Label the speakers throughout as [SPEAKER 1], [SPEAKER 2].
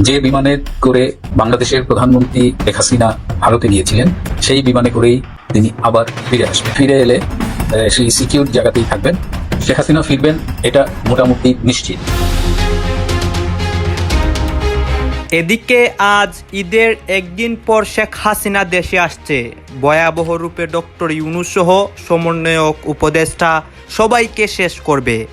[SPEAKER 1] যে বিমানে করে বাংলাদেশের প্রধানমন্ত্রী শেখ হাসিনা ভারতে গিয়েছিলেন, সেই বিমানে করেই তিনি আবার ফিরে আসবেন। ফিরে এলে সেই সিকিউর জায়গাতেই থাকবেন। শেখ হাসিনা ফিরবেন, এটা মোটামুটি নিশ্চিত।
[SPEAKER 2] এদিকে আজ ঈদের একদিন পর শেখ হাসিনা দেশে আসছে। ভয়াবহ রূপে ডক্টর ইউনুস সহ সমন্বয়ক, উপদেষ্টা সবাইকে শেষ করবে।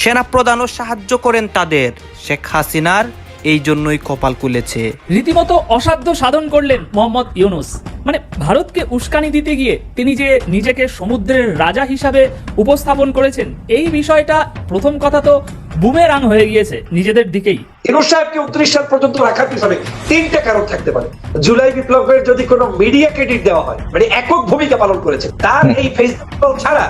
[SPEAKER 2] সেনাপ্রধানও সাহায্য করেন তাদের। শেখ হাসিনার এই জন্যই কপাল খুলেছে।
[SPEAKER 3] রীতিমতো অসাধ্য সাধন করলেন মোহাম্মদ ইউনুস। মানে ভারতকে উস্কানি দিতে গিয়ে তিনি যে নিজেকে সমুদ্রের রাজা হিসাবে উপস্থাপন করেছেন এই বিষয়টা প্রথম কথা তো বুমেরাং হয়ে গিয়েছে নিজেদের দিকেই।
[SPEAKER 4] ইনুস সাহেবকে উনত্রিশ সাল পর্যন্ত রাখার পিছনে তিনটে কারণ থাকতে পারে। জুলাই বিপ্লবের যদি কোনো মিডিয়া ক্রেডিট দেওয়া হয় মানে একক ভূমিকা পালন করেছে তার এই ফেসবুক ছাড়া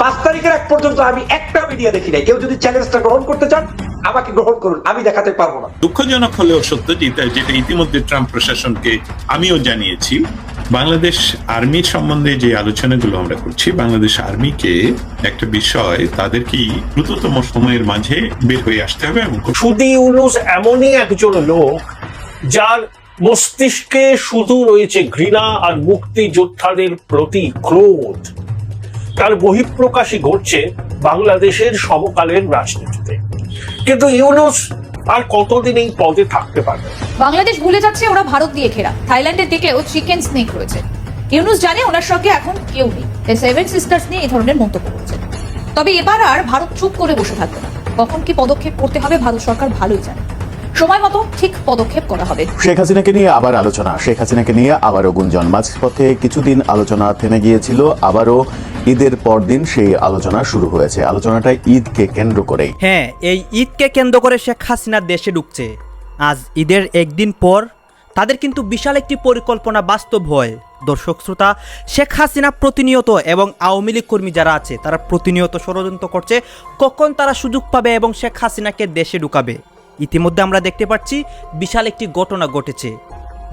[SPEAKER 4] পাঁচ তারিখের এক পর্যন্ত আমি একটা মিডিয়া দেখি নাই। কেউ যদি চ্যালেঞ্জটা গ্রহণ করতে চান আমাকে গ্রহণ করুন। আমি দেখাতে পারব না।
[SPEAKER 5] দুঃখজনক হলেও সত্য যেটা যেটা ইতিমধ্যে ট্রাম্প প্রশাসনকে আমিও জানিয়েছি বাংলাদেশ আর্মির সম্বন্ধে যে আলোচনাগুলো আমরা করছি বাংলাদেশ আর্মিকে একটা বিষয় তাদেরকে দ্রুততম সময়ের মাঝে বের হয়ে আসতে হবে এবং
[SPEAKER 6] সুদি ইউনুস এমনই একজন লোক যার মস্তিষ্কে শুধু রয়েছে ঘৃণা আর মুক্তিযোদ্ধাদের প্রতি ক্রোধ। তার বহিঃপ্রকাশই ঘটছে বাংলাদেশের সমকালের রাজনীতিতে। কিন্তু ইউনুস আর কতদিন এই পদে থাকতে পারবে?
[SPEAKER 7] বাংলাদেশ ভুলে যাচ্ছে ওরা ভারত দিয়ে ঘেরা। থাইল্যান্ডের দিকেও চিকেন স্নেক রয়েছে। ইউনুস জানে ওনার সঙ্গে এখন কেউ নেই। সেভেন সিস্টার্স নিয়ে এই ধরনের মন্তব্য করছেন তবে এবার আর ভারত চুপ করে বসে থাকবে না। কখন কি পদক্ষেপ করতে হবে ভারত সরকার ভালোই জানে। সময় মতো ঠিক পদক্ষেপ করা হবে।
[SPEAKER 8] শেখ হাসিনাকে নিয়ে আবার আলোচনা। শেখ হাসিনাকে নিয়ে আবারও গুঞ্জন। মাঝপথে কিছুদিন আলোচনা থেমে গিয়েছিল আবারও ঈদের পরদিন সেই আলোচনা শুরু হয়েছে। আলোচনাটা ঈদকে কেন্দ্র করেই।
[SPEAKER 2] হ্যাঁ এই ঈদকে কেন্দ্র করে শেখ হাসিনা দেশে ঢুকছে। আজ ঈদের একদিন পর তাদের কিন্তু বিশাল একটি পরিকল্পনা বাস্তব হয়। দর্শক শ্রোতা শেখ হাসিনা প্রতিনিয়ত এবং আওয়ামী লীগ কর্মী যারা আছে তারা প্রতিনিয়ত ষড়যন্ত্র করছে। কখন তারা সুযোগ পাবে এবং শেখ হাসিনাকে দেশে ঢুকাবে? ইতিমধ্যে আমরা দেখতে পাচ্ছি বিশাল একটি ঘটনা ঘটেছে।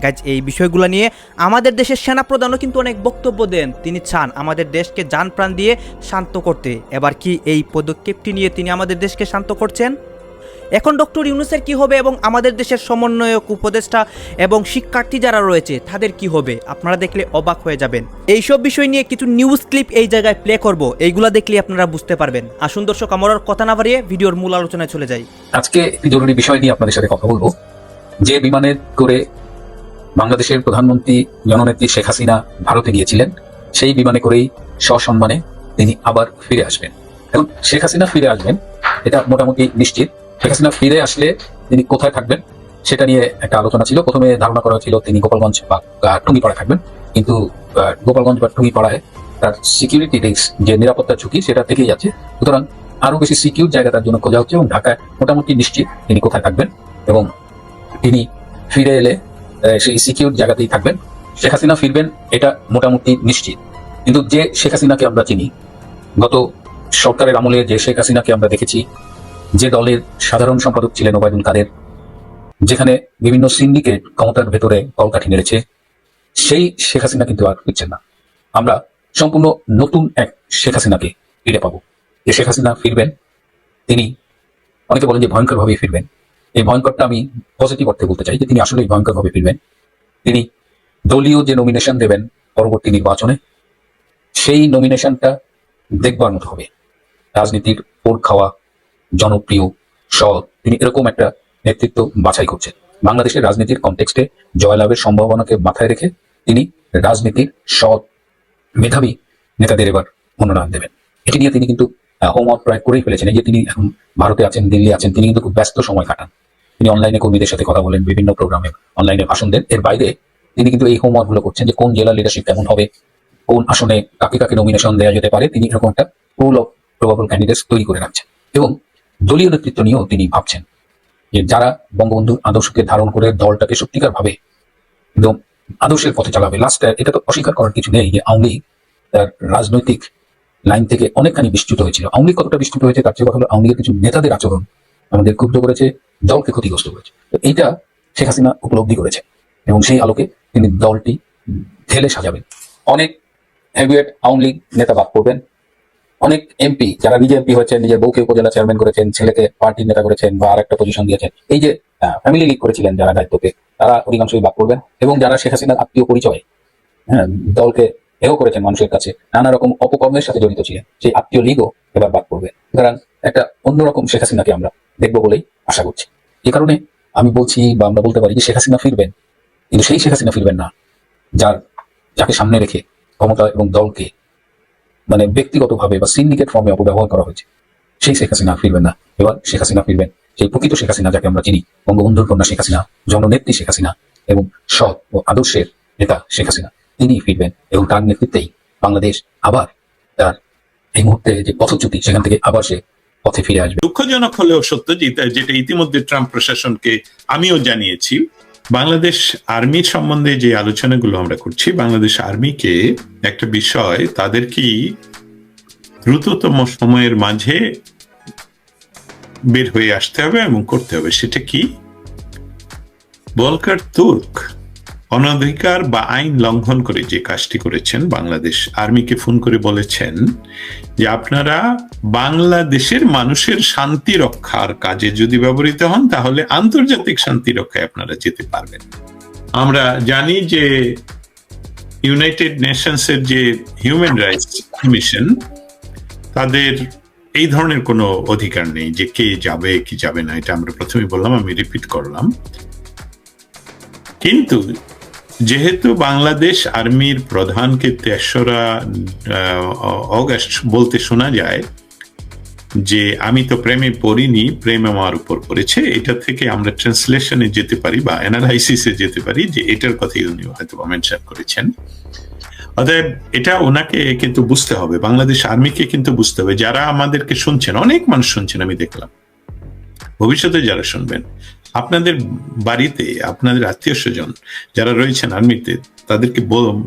[SPEAKER 2] গাইজ এই বিষয়গুলো নিয়ে আমাদের দেশের সেনাপ্রধানও কিন্তু অনেক বক্তব্য দেন। তিনি চান আমাদের দেশকে যান প্রাণ দিয়ে শান্ত করতে। এবার কি এই পদক্ষেপটি নিয়ে তিনি আমাদের দেশকে শান্ত করছেন? এখন ডক্টর ইউনুসের কি হবে এবং আমাদের দেশের সমন্বয়ক, উপদেষ্টা এবং শিক্ষার্থী যারা রয়েছে, তাদের কি হবে? আপনারা দেখলে অবাক হয়ে যাবেন। এইসব বিষয় নিয়ে কিছু নিউজ ক্লিপ এই জায়গায় প্লে করব। এইগুলা দেখলে আপনারা বুঝতে পারবেন। আসুন দর্শক, আমার কথা না বাড়িয়ে ভিডিওর মূল আলোচনায় চলে যাই।
[SPEAKER 1] আজকে জরুরি বিষয় নিয়ে আপনাদের সাথে কথা বলব। যে বিমানে করে বাংলাদেশের প্রধানমন্ত্রী জননেত্রী শেখ হাসিনা ভারতে গিয়েছিলেন, সেই বিমানে করেই সসম্মানে তিনি আবার ফিরে আসবেন। এখন শেখ হাসিনা ফিরে আসবেন, এটা মোটামুটি নিশ্চিত। শেখ হাসিনা ফিরে আসলে তিনি কোথায় থাকবেন, সেটা নিয়ে একটা আলোচনা ছিল। প্রথমে ধারণা করা ছিল তিনি গোপালগঞ্জ বা টুঙ্গিপাড়ায় থাকবেন। কিন্তু গোপালগঞ্জ বা টুঙ্গিপাড়ায় তার সিকিউরিটি রিস্ক যে নিরাপত্তা ঝুঁকি, সেটা থেকেই যাচ্ছে। সুতরাং আরও বেশি সিকিউর জায়গা তার জন্য খোঁজা হচ্ছে এবং ঢাকায় মোটামুটি নিশ্চিত তিনি কোথায় থাকবেন এবং তিনি ফিরে এলে সেই সিকিউর জায়গাতেই থাকবেন। শেখ হাসিনা ফিরবেন, এটা মোটামুটি নিশ্চিত। কিন্তু যে শেখ হাসিনাকে আমরা চিনি, গত সরকারের আমলে যে শেখ হাসিনাকে আমরা দেখেছি যে দলের সাধারণ সম্পাদক ছিলেন ওবায়দুল কাদের, যেখানে বিভিন্ন সিন্ডিকেট ক্ষমতার ভেতরে কলকাঠি নেড়েছে, সেই শেখ হাসিনা কিন্তু আর ফিরছেন না। আমরা সম্পূর্ণ নতুন এক শেখ হাসিনাকে ফিরে পাবো। যে শেখ হাসিনা ফিরবেন, তিনি অনেকে বলেন যে ভয়ঙ্কর ভাবে ফিরবেন। এই ভয়ঙ্করটা আমি পজিটিভ অর্থে বলতে চাই যে তিনি আসলেই ভয়ঙ্কর ভাবে ফিরবেন। তিনি দলীয় যে নমিনেশন দেবেন পরবর্তী নির্বাচনে, সেই নমিনেশনটা দেখবার মতো হবে। রাজনীতির ওর খাওয়া জনপ্রিয় সৎ তিনি এরকম একটা নেতৃত্ব বাছাই করছেন। বাংলাদেশের রাজনীতির কনটেক্সটে জয়লাভের সম্ভাবনাকে মাথায় রেখে তিনি রাজনীতির সৎ মেধাবী নেতাদের এবার মনোনয়ন দেবেন। এটি নিয়ে তিনি কিন্তু হোমওয়ার্ক প্রায় করেই ফেলেছেন। এই যে তিনি এখন ভারতে আছেন, দিল্লি আছেন, তিনি কিন্তু খুব ব্যস্ত সময় কাটান। তিনি অনলাইনে কর্মীদের সাথে কথা বলেন, বিভিন্ন প্রোগ্রামে অনলাইনে ভাষণ দেন। এর বাইরে তিনি কিন্তু এই হোমওয়ার্কগুলো করছেন যে কোন জেলার লিডারশিপ কেমন হবে, কোন আসনে কাকে কাকে নমিনেশন দেওয়া যেতে পারে। তিনি এরকম একটা পুল অফ প্রবাবল ক্যান্ডিডেটস তৈরি করে রাখছেন। এবং দলীয় নেতৃত্ব নিয়েও তিনি ভাবছেন যে যারা বঙ্গবন্ধুর আদর্শকে ধারণ করে দলটাকে সত্যিকার ভাবে একদম আদর্শের পথে চালাবে লাস্ট এটা তো অস্বীকার করার কিছু নেই যে আওয়ামী লীগ তার রাজনৈতিক লাইন থেকে অনেকখানি বিস্তৃত হয়েছিল। আওয়ামী লীগ কতটা বিস্তৃত হয়েছে তার চেয়ে কথা হলো আওয়ামী লীগের কিছু নেতাদের আচরণ আমাদের ক্ষুব্ধ করেছে, দলকে ক্ষতিগ্রস্ত করেছে। তো এইটা শেখ হাসিনা উপলব্ধি করেছে এবং সেই আলোকে তিনি দলটি ঢেলে সাজাবেন। অনেক হেভিওয়েট আওয়ামী লীগ নেতা বাদ করবেন অনেক এমপি যারা নিজে এমপি হয়েছেন নিজের বউকে উপজেলা চেয়ারম্যান করেছেন, ছেলেকে পার্টির নেতা করেছেন বা আরেকটা পজিশন দিয়েছেন, এই যে ফ্যামিলি লিগ করেছিলেন যারা দায়িত্বকে, তারা অধিকাংশই বাদ করবেন এবং যারা শেখ হাসিনার আত্মীয় পরিচয় হ্যাঁ দলকে এও করেছেন মানুষের কাছে, নানা রকম অপকর্মের সাথে জড়িত ছিলেন, সেই আত্মীয় লীগও এবার বাদ করবে সুতরাং একটা অন্যরকম শেখ হাসিনাকে আমরা দেখব বলেই আশা করছি। এ কারণে আমি বলছি বা আমরা বলতে পারি যে শেখ হাসিনা ফিরবেন, কিন্তু সেই শেখ হাসিনা ফিরবেন না, যার, যাকে সামনে রেখে ক্ষমতা এবং দলকে মানে ব্যক্তিগতভাবে বা সিন্ডিকেট ফর্মে অপব্যবহার করা হয়েছে। সেই শেখ হাসিনা ফিরবেন না। এবার শেখ হাসিনা ফিরবেন। সেই প্রকৃত শেখ হাসিনা যাকে আমরা চিনি, বঙ্গবন্ধুর কন্যা শেখ হাসিনা, জননেত্রী শেখ হাসিনা এবং সৎ ও আদর্শের নেতা শেখ হাসিনা তিনি ফিরবেন এবং তার নেতৃত্বেই বাংলাদেশ আবার তার এই মুহূর্তে যে পথচ্যুতি, সেখান থেকে আবার সে পথে ফিরে আসবে।
[SPEAKER 5] দুঃখজনক হলেও সত্য যেটা যেটা ইতিমধ্যে ট্রাম্প প্রশাসনকে আমিও জানিয়েছি বাংলাদেশ আর্মি সম্বন্ধে যে আলোচনাগুলো আমরা করছি, বাংলাদেশ আর্মিকে একটা বিষয় তাদের কি দ্রুততম সময়ের মাঝে বের হয়ে আসতে হবে এবং করতে হবে, সেটা কি? বলকার তুর্ক। অনধিকার বা আইন লঙ্ঘন করে যে কাজটি করেছেন, বাংলাদেশ আর্মিকে ফোন করে বলেছেন যে আপনারা বাংলাদেশের মানুষের শান্তি রক্ষার কাজে যদি ব্যবহৃত হন, তাহলে আন্তর্জাতিক শান্তি রক্ষায় আপনারা যেতে পারবেন। আমরা জানি যে ইউনাইটেড নেশনস এর যে হিউম্যান রাইটস কমিশন, তাদের এই ধরনের কোনো অধিকার নেই যে কে যাবে, কি যাবে না, এটা আমরা প্রথমে বললাম, আমি রিপিট করলাম। কিন্তু যেহেতু বাংলাদেশ আর্মির প্রধানকে তেসরা অগাস্ট বলতে শোনা যায় যে আমি তো প্রেমে পড়িনি, প্রেম আমার উপর পড়েছে, এটা থেকে আমরা ট্রান্সলেশনে যেতে পারি বা অ্যানালাইসিসে যেতে পারি যে এটার কথাই উনি হয়তো মেনশন করেছেন। অতএব এটা ওনাকে কিন্তু বুঝতে হবে, বাংলাদেশ আর্মিকে কিন্তু বুঝতে হবে। যারা আমাদেরকে শুনছেন, অনেক মানুষ শুনছেন, আমি দেখলাম। ভবিষ্যতে যারা শুনবেন আপনাদের বাড়িতে আপনাদের আত্মীয় স্বজন যারা রয়েছেন আর্মিতে তাদেরকে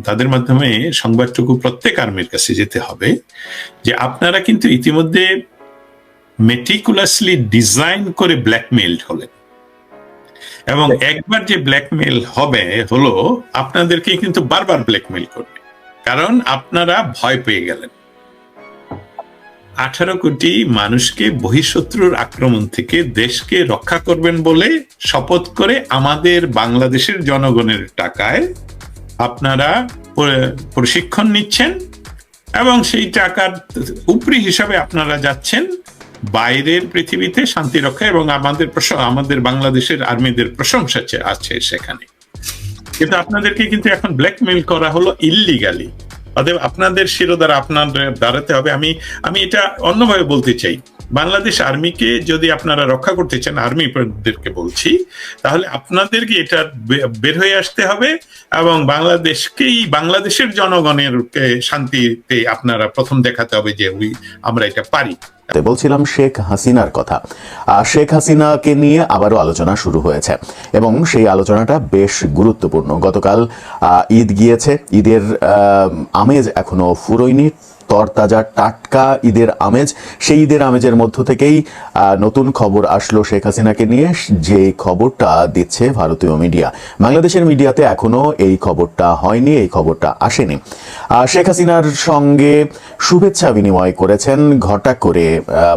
[SPEAKER 5] তাদের মাধ্যমে সংবাদটুকু প্রত্যেক আর্মির কাছে যেতে হবে যে আপনারা কিন্তু ইতিমধ্যে মেটিকুলাসলি ডিজাইন করে ব্ল্যাকমেইলড হলেন। এবং একবার যে ব্ল্যাকমেইল হবে হলো আপনাদেরকে কিন্তু বারবার ব্ল্যাকমেইল করবে। কারণ আপনারা ভয় পেয়ে গেলেন। আঠারো কোটি মানুষকে বহিঃশত্রুর আক্রমণ থেকে দেশকে রক্ষা করবেন বলে শপথ করে আমাদের বাংলাদেশের জনগণের টাকায় আপনারা প্রশিক্ষণ নিচ্ছেন এবং সেই টাকার উপরি হিসাবে আপনারা যাচ্ছেন বাইরের পৃথিবীতে শান্তি রক্ষা এবং আমাদের আমাদের বাংলাদেশের আর্মিদের প্রশংসা আছে সেখানে। কিন্তু আপনাদেরকে কিন্তু এখন ব্ল্যাকমেইল করা হলো ইল্লিগালি অতএব আপনাদের শিরোধারা আপনাদের দাঁড়াতে হবে। আমি আমি এটা অন্যভাবে বলতে চাই। বাংলাদেশ আর্মিকে যদি আপনারা রক্ষা করতে চান আর্মিদেরকে বলছি, তাহলে আপনাদেরকে এটা বের হয়ে আসতে হবে এবং বাংলাদেশকেই, বাংলাদেশের জনগণের শান্তিতে আপনারা প্রথম দেখাতে হবে যে উই, আমরা এটা পারি।
[SPEAKER 8] বলছিলাম শেখ হাসিনার কথা। শেখ হাসিনাকে নিয়ে আবারও আলোচনা শুরু হয়েছে। এবং সেই আলোচনাটা বেশ গুরুত্বপূর্ণ। গতকাল ঈদ গিয়েছে। ঈদের আমেজ এখনও ফুরোয়নি। তরতাজা টাটকা ঈদের আমেজ। সেই ঈদের আমেজের মধ্য থেকেই নতুন খবর আসলো শেখ হাসিনাকে নিয়ে। যে খবরটা দিচ্ছে ভারতীয় মিডিয়া। বাংলাদেশের মিডিয়াতে এখনও এই খবরটা হয়নি, এই খবরটা আসেনি। শেখ হাসিনার সঙ্গে শুভেচ্ছা বিনিময় করেছেন ঘটা করে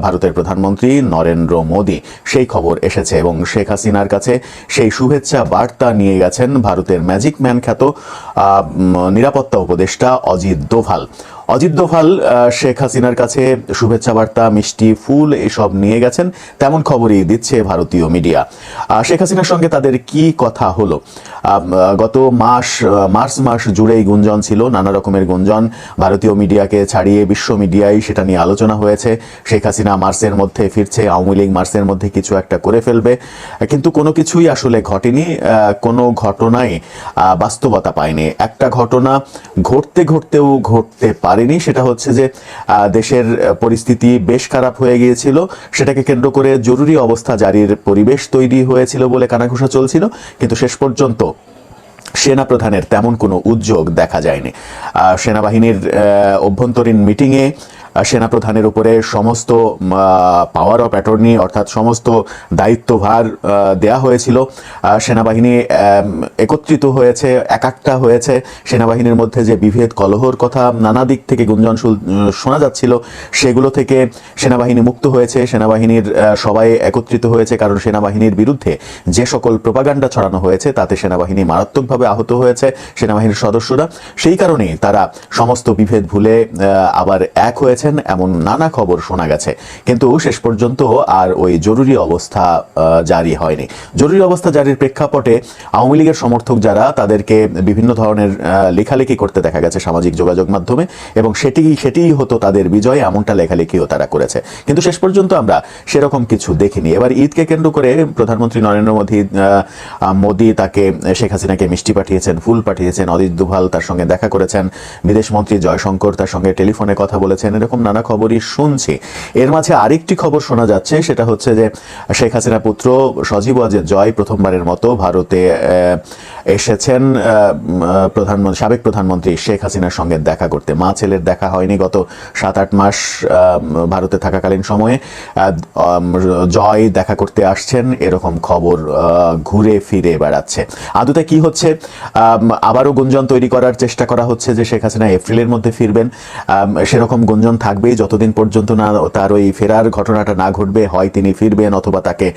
[SPEAKER 8] ভারতের প্রধানমন্ত্রী নরেন্দ্র মোদী। সেই খবর এসেছে এবং শেখ হাসিনার কাছে সেই শুভেচ্ছা বার্তা নিয়ে গেছেন ভারতের ম্যাজিক ম্যান খ্যাত নিরাপত্তা উপদেষ্টা অজিত দোভাল। অজিত দোভাল শেখ হাসিনার কাছে শুভেচ্ছা বার্তা, মিষ্টি ফুল এসব নিয়ে গেছেন। তেমন খবরই দিচ্ছে ভারতীয় মিডিয়া। শেখ হাসিনার সঙ্গে তাদের কি কথা হলো? গত মাস মার্চ মাস জুড়েই গুঞ্জন ছিল, নানা রকমের গুঞ্জন। ভারতীয় মিডিয়াকে ছাড়িয়ে বিশ্ব মিডিয়ায় সেটা নিয়ে আলোচনা হয়েছে। শেখ হাসিনা মার্চের মধ্যে ফিরছে, আওয়ামী লীগ মার্চের মধ্যে কিছু একটা করে ফেলবে। কিন্তু কোনো কিছুই আসলে ঘটেনি কোনো ঘটনায় বাস্তবতা পায়নি। একটা ঘটনা ঘটতে ঘটতেও ঘটতে পারেনি, সেটা হচ্ছে যে দেশের পরিস্থিতি বেশ খারাপ হয়ে গিয়েছিল। সেটাকে কেন্দ্র করে জরুরি অবস্থা জারির পরিবেশ তৈরি হয়েছিল বলে কানাঘুষা চলছিল। কিন্তু শেষ পর্যন্ত সেনা প্রধানের তেমন কোনো উদ্যোগ দেখা যায়নি। সেনাবাহিনীর অভ্যন্তরীণ মিটিংয়ে সেনাপ্রধানের উপরে সমস্ত পাওয়ার অফ অ্যাটর্নি অর্থাৎ সমস্ত দায়িত্বভার দেয়া হয়েছিল। সেনাবাহিনী একত্রিত হয়েছে একাক্টা হয়েছে। সেনাবাহিনীর মধ্যে যে বিভেদ, কলহর কথা নানা দিক থেকে গুঞ্জন শোনা যাচ্ছিল। সেগুলো থেকে সেনাবাহিনী মুক্ত হয়েছে। সেনাবাহিনীর সবাই একত্রিত হয়েছে কারণ সেনাবাহিনীর বিরুদ্ধে যে সকল প্রপাগান্ডা ছড়ানো হয়েছে, তাতে সেনাবাহিনী মারাত্মকভাবে আহত হয়েছে সেনাবাহিনীর সদস্যরা। সেই কারণেই তারা সমস্ত বিভেদ ভুলে আবার এক হয়েছেন এমন নানা খবর শোনা গেছে। কিন্তু শেষ পর্যন্ত আর ওই জরুরি অবস্থা জারি হয়নি। জরুরি অবস্থা জারির প্রেক্ষাপটে আওয়ামী লীগের সমর্থক যারা, তাদেরকে বিভিন্ন ধরনের লেখালেখি করতে দেখা গেছে সামাজিক যোগাযোগ মাধ্যমে এবং সেটি, সেটিই হতো তাদের বিজয়, এমনটা লেখালেখিও তারা করেছে। কিন্তু শেষ পর্যন্ত আমরা সেরকম কিছু দেখিনি। এবার ঈদকে কেন্দ্র করে প্রধানমন্ত্রী নরেন্দ্র মোদী মোদী তাকে শেখ হাসিনাকে মিষ্টি পাঠিয়েছেন, ফুল পাঠিয়েছেন অদিত দুভাল তার সঙ্গে দেখা করেছেন, বিদেশ মন্ত্রী জয়শঙ্কর তার সঙ্গে টেলিফোনে কথা বলেছেন, এরকম নানা খবরই শুনছি, এর মাঝে আরেকটি খবর শোনা যাচ্ছে, সেটা হচ্ছে যে শেখ হাসিনা পুত্র সজীব ওয়াজেদ জয় প্রথমবারের মতো ভারতে এসেছেন প্রধানমন্ত্রী সাবেক প্রধানমন্ত্রী শেখ হাসিনার সঙ্গে দেখা করতে। মা ছেলের দেখা হয়নি গত সাত আট মাস ভারতে থাকাকালীন সময়ে। জয় দেখা করতে আসছেন, এরকম খবর ঘুরে ফিরে বেড়াচ্ছে। আদতে কি হচ্ছে? আবারও গুঞ্জন তৈরি করার চেষ্টা করা হচ্ছে যে শেখ হাসিনা এপ্রিলের মধ্যে ফিরবেন। সেরকম গুঞ্জন থাকবেই যতদিন পর্যন্ত না তার ওই ফেরার ঘটনাটা না ঘটবে, হয় তিনি ফিরবেন অথবা তাকে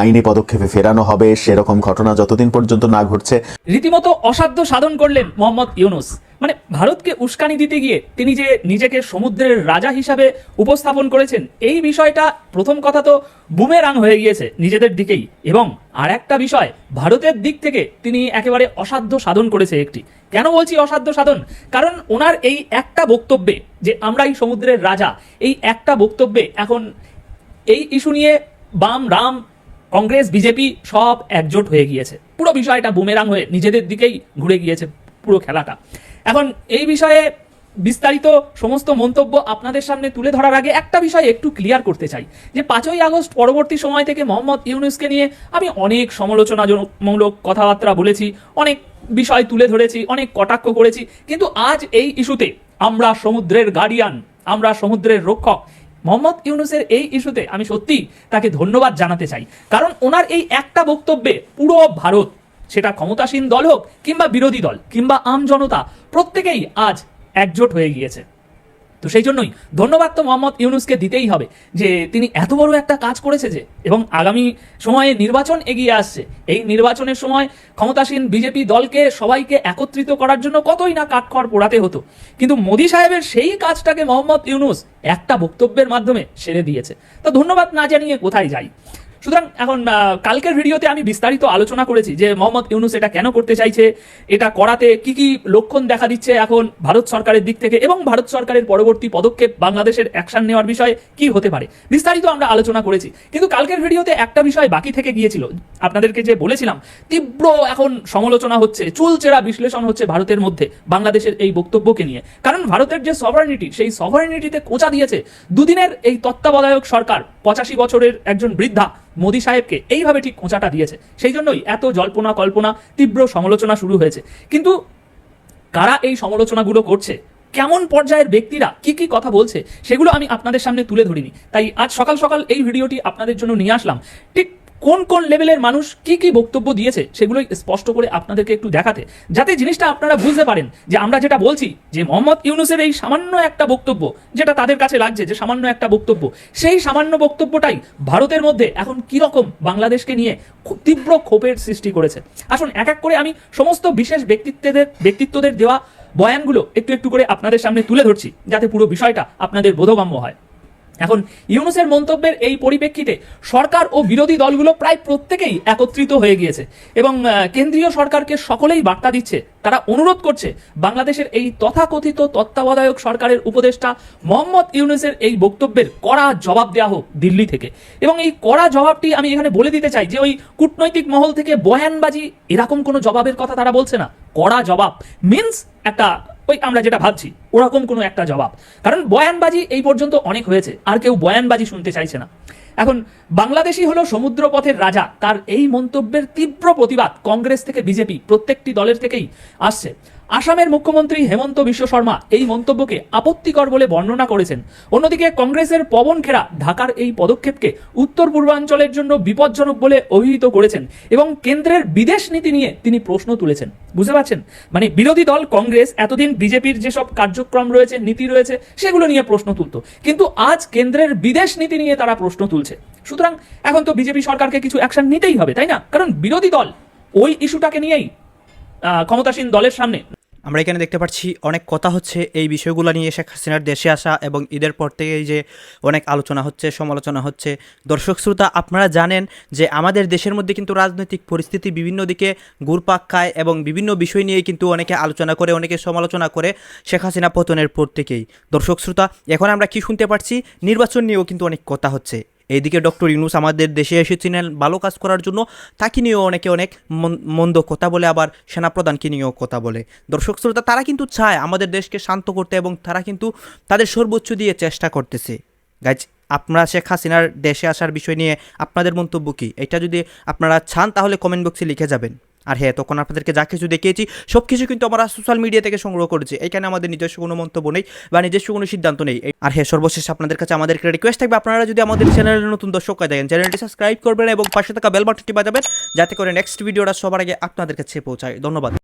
[SPEAKER 8] আইনি পদক্ষেপে ফেরানো হবে, সেরকম ঘটনা যতদিন পর্যন্ত না ঘটছে।
[SPEAKER 3] রীতিমতো অসাধ্য সাধন করলেন মোহাম্মদ ইউনুস। মানে ভারতকে উস্কানি দিতে গিয়ে তিনি যে নিজেকে সমুদ্রের রাজা হিসাবে উপস্থাপন করেছেন, এই বিষয়টা প্রথম কথা তো বুমেরাং হয়ে গিয়েছে নিজেদের দিকেই। এবং আর একটা বিষয়, ভারতের দিক থেকে তিনি একেবারে অসাধ্য সাধন করেছে একটি। কেন বলছি অসাধ্য সাধন? কারণ ওনার এই একটা বক্তব্যে যে আমরাই সমুদ্রের রাজা, এই একটা বক্তব্যে এখন এই ইস্যু নিয়ে বাম, রাম, কংগ্রেস, বিজেপি সব একজোট হয়ে গিয়েছে। পুরো বিষয়টা বুমেরাং হয়ে নিজেদের দিকেই ঘুরে গিয়েছে পুরো খেলাটা। এখন এই বিষয়ে বিস্তারিত সমস্ত মন্তব্য আপনাদের সামনে তুলে ধরার আগে একটা বিষয় একটু ক্লিয়ার করতে চাই, যে পাঁচই আগস্ট পরবর্তী সময় থেকে মোহাম্মদ ইউনুসকে নিয়ে আমি অনেক সমালোচনামূলক কথাবার্তা বলেছি, অনেক বিষয় তুলে ধরেছি, অনেক কটাক্ষ করেছি, কিন্তু আজ এই ইস্যুতে আমরা সমুদ্রের গার্ডিয়ান আমরা সমুদ্রের রক্ষক, মোহাম্মদ ইউনুসের এই ইস্যুতে আমি সত্যি তাকে ধন্যবাদ জানাতে চাই। কারণ ওনার এই একটা বক্তব্যে পুরো ভারত সেটা ক্ষমতাসীন দল হোক কিংবা বিরোধী দল কিংবা আম জনতা, প্রত্যেকেই আজ একজোট হয়ে গিয়েছে। তো সেই জন্যই ধন্যবাদ তো মোহাম্মদ ইউনুসকে দিতেই হবে যে তিনি এত বড় একটা কাজ করেছে যে, এবং আগামী সময়ে নির্বাচন এগিয়ে আসছে। এই নির্বাচনের সময় ক্ষমতাসীন বিজেপি দলকে সবাইকে একত্রিত করার জন্য কতই না কাঠখড় পোড়াতে হতো। কিন্তু মোদী সাহেবের সেই কাজটাকে মোহাম্মদ ইউনুস একটা বক্তব্যের মাধ্যমে সেরে দিয়েছে। তো ধন্যবাদ না জানিয়ে কোথায় যাই। সুতরাং এখন কালকের ভিডিওতে আমি বিস্তারিত আলোচনা করেছি যে মোহাম্মদ ইউনুস এটা কেন করতে চাইছে, এটা করাতে কি কি লক্ষণ দেখা দিচ্ছে এখন ভারত সরকারের দিক থেকে এবং ভারত সরকারের পরবর্তী পদক্ষেপ বাংলাদেশের অ্যাকশন নেওয়ার বিষয়ে কি হতে পারে। বিস্তারিত আমরা আলোচনা করেছি। কিন্তু কালকের ভিডিওতে একটা বিষয় বাকি থেকে গিয়েছিল। আপনাদেরকে যে বলেছিলাম, তীব্র এখন সমালোচনা হচ্ছে, চুলচেরা বিশ্লেষণ হচ্ছে ভারতের মধ্যে বাংলাদেশের এই বক্তব্যকে নিয়ে। কারণ ভারতের যে সভারেনিটি সেই সভারেনিটিতে কোচা দিয়েছে দুদিনের এই তত্ত্বাবধায়ক সরকার, পঁচাশি বছরের একজন বৃদ্ধা। মোদী সাহেবকে এইভাবে ঠিক খোঁচাটা দিয়েছে। সেই জন্যই এত জল্পনা, কল্পনা, তীব্র সমালোচনা শুরু হয়েছে। কিন্তু কারা এই সমালোচনাগুলো করছে? কেমন পর্যায়ের ব্যক্তিরা কি কি কথা বলছে? সেগুলো আমি আপনাদের সামনে তুলে ধরিনি। তাই আজ সকাল সকাল এই ভিডিওটি আপনাদের জন্য নিয়ে আসলাম। ঠিক কোন কোন লেভেলের মানুষ কি কি বক্তব্য দিয়েছে সেগুলোই স্পষ্ট করে আপনাদেরকে একটু দেখাতে, যাতে জিনিসটা আপনারা বুঝতে পারেন যে আমরা যেটা বলছি, যে মোহাম্মদ ইউনুসের এই সামান্য একটা বক্তব্য যেটা তাদের কাছে লাগছে, যে সামান্য একটা বক্তব্য, সেই সামান্য বক্তব্যটাই ভারতের মধ্যে এখন কীরকম বাংলাদেশকে নিয়ে তীব্র ক্ষোভের সৃষ্টি করেছে। আসুন, এক এক করে আমি সমস্ত বিশেষ ব্যক্তিত্বদের ব্যক্তিত্বদের দেওয়া বয়ানগুলো একটু একটু করে আপনাদের সামনে তুলে ধরছি, যাতে পুরো বিষয়টা আপনাদের বোধগম্য হয়। এখন ইউনুসের মন্তব্যের এই পরিপ্রেক্ষিতে সরকার ও বিরোধী দলগুলো প্রায় প্রত্যেকেই একত্রিত হয়ে গিয়েছে এবং কেন্দ্রীয় সরকারকে সকলেই বার্তা দিচ্ছে, তারা অনুরোধ করছে বাংলাদেশের এই তথাকথিত তত্ত্বাবধায়ক সরকারের উপদেষ্টা মোহাম্মদ ইউনুসের এই বক্তব্যের কড়া জবাব দেওয়া হোক দিল্লি থেকে। এবং এই কড়া জবাবটি আমি এখানে বলে দিতে চাই যে ওই কূটনৈতিক মহল থেকে বয়ানবাজি এরকম কোনো জবাবের কথা তারা বলছে না। কড়া জবাব। মিন্স একটা ওই আমরা যেটা ভাবছি, ওরকম কোনো একটা জবাব। কারণ বয়ানবাজি এই পর্যন্ত অনেক হয়েছে, আর কেউ বয়ানবাজি শুনতে চাইছে না। এখন বাংলাদেশই হলো সমুদ্রপথের রাজা তার এই মন্তব্যের তীব্র প্রতিবাদ কংগ্রেস থেকে বিজেপি প্রত্যেকটি দলের থেকেই আসছে। আসামের মুখ্যমন্ত্রী হেমন্ত বিশ্ব শর্মা এই মন্তব্যকে আপত্তিকর বলে বর্ণনা করেছেন। অন্যদিকে কংগ্রেসের পবন খেরা ঢাকার এই পদক্ষেপকে উত্তর পূর্বাঞ্চলের জন্য বিপজ্জনক বলে অভিহিত করেছেন এবং কেন্দ্রের বিদেশ নীতি নিয়ে তিনি প্রশ্ন তুলেছেন। বুঝতে পারছেন? মানে বিরোধী দল, কংগ্রেস, এতদিন বিজেপির যেসব কার্যক্রম রয়েছে, নীতি রয়েছে, সেগুলো নিয়ে প্রশ্ন তুলতো। কিন্তু আজ কেন্দ্রের বিদেশ নীতি নিয়ে তারা প্রশ্ন তুলছে। সুতরাং এখন তো বিজেপি সরকারকে কিছু অ্যাকশন নিতেই হবে, তাই না? কারণ বিরোধী দল ওই ইস্যুটাকে নিয়েই ক্ষমতাসীন দলের সামনে
[SPEAKER 2] আমরা এখানে দেখতে পাচ্ছি অনেক কথা হচ্ছে এই বিষয়গুলো নিয়ে শেখ হাসিনার দেশে আসা এবং ঈদের পর থেকেই যে অনেক আলোচনা হচ্ছে, সমালোচনা হচ্ছে। দর্শক, শ্রোতা, আপনারা জানেন যে আমাদের দেশের মধ্যে কিন্তু রাজনৈতিক পরিস্থিতি বিভিন্ন দিকে ঘুরপাক খায় এবং বিভিন্ন বিষয় নিয়ে কিন্তু অনেকে আলোচনা করে, অনেকে সমালোচনা করে শেখ হাসিনা পতনের পর থেকেই। দর্শক, শ্রোতা, এখন আমরা কি শুনতে পারছি নির্বাচন নিয়েও কিন্তু অনেক কথা হচ্ছে। এইদিকে ডক্টর ইউনুস আমাদের দেশে এসেছিলেন ভালো কাজ করার জন্য। তাকে নিয়েও অনেকে অনেক মন- মন্দ কথা বলে, আবার সেনাপ্রধানকে নিয়েও কথা বলে। দর্শক শ্রোতা, তারা কিন্তু চায় আমাদের দেশকে শান্ত করতে এবং তারা কিন্তু তাদের সর্বোচ্চ দিয়ে চেষ্টা করতেছে। গাইজ, আপনারা শেখ হাসিনার দেশে আসার বিষয় নিয়ে আপনাদের মন্তব্য কী? এটা যদি আপনারা চান, তাহলে কমেন্ট বক্সে লিখে যাবেন। আর হ্যাঁ তখন আপনাদেরকে যা কিছু দেখিয়েছি সব কিছু কিন্তু আমরা সোশ্যাল মিডিয়া থেকে সংগ্রহ করেছি। এখানে আমাদের নিজস্ব কোনো মন্তব্য নেই বা নিজস্ব কোনো সিদ্ধান্ত নেই। আর হ্যাঁ সর্বশেষ আপনাদের কাছে আমাদের রিকোয়েস্ট থাকবে। আপনারা যদি আমাদের চ্যানেলে নতুন দর্শক হয়ে থাকেন চ্যানেলটি সাবস্ক্রাইব করবেন এবং পাশে থাকা বেল বাটনটি বাজাবেন, যাতে করে নেক্সট ভিডিওটা সবার আগে আপনাদের কাছে পৌঁছায়। ধন্যবাদ।